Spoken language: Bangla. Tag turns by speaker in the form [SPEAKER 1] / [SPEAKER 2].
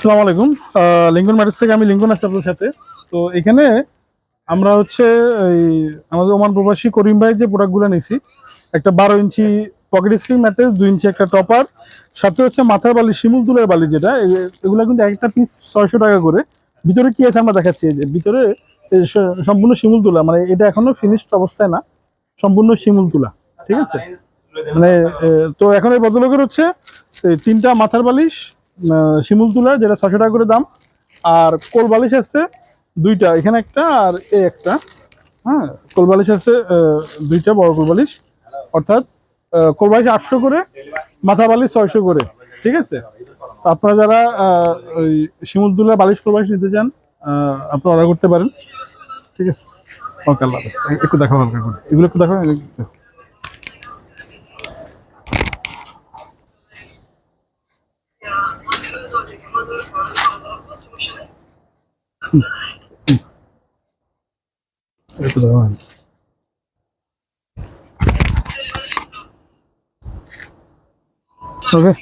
[SPEAKER 1] আসসালামু আলাইকুম। লিঙ্কন ম্যারেজ থেকে আমি লিঙ্কন আছি আপনাদের সাথে। তো এখানে আমরা হচ্ছে এই আমাদের ওমান প্রবাসী করিম ভাই যে প্রোডাক্টগুলো নিয়েছি, একটা বারো ইঞ্চি পকেট স্প্রিং ম্যাট্রেস, দুই ইঞ্চি একটা টপার, সাথে হচ্ছে মাথার বালি, শিমুল তুলের বালি যেটা এগুলো কিন্তু একটা পিস ছয়শো টাকা করে। ভিতরে কি আছে আমরা দেখাচ্ছি যে ভিতরে সম্পূর্ণ শিমুল তুলা মানে এটা এখনও ফিনিশড অবস্থায় না, সম্পূর্ণ শিমুল তুলা, ঠিক আছে? মানে তো এখন এই ভদ্রলোকের হচ্ছে তিনটা মাথার বালিশ শিমুল তুলার, যেটা ছশো টাকা করে দাম। আর কোল বালিশ আছে দুইটা, এখানে একটা আর এ একটা। হ্যাঁ কোল বালিশ আছে দুইটা বড় কোল বালিশ অর্থাৎ কোল বালিশ আটশো করে মাথা বালিশ ছয়শো করে, ঠিক আছে? আপনারা যারা ওই শিমুল তুলার বালিশ কোল বালিশ নিতে চান আপনারা অর্ডার করতে পারেন, ঠিক আছে? ওকে, আল্লাহ। একটু দেখাবো হালকা করে এগুলো একটু দেখাবো এগুলো একটু দেখাবো। একটু দেখাবো ওকে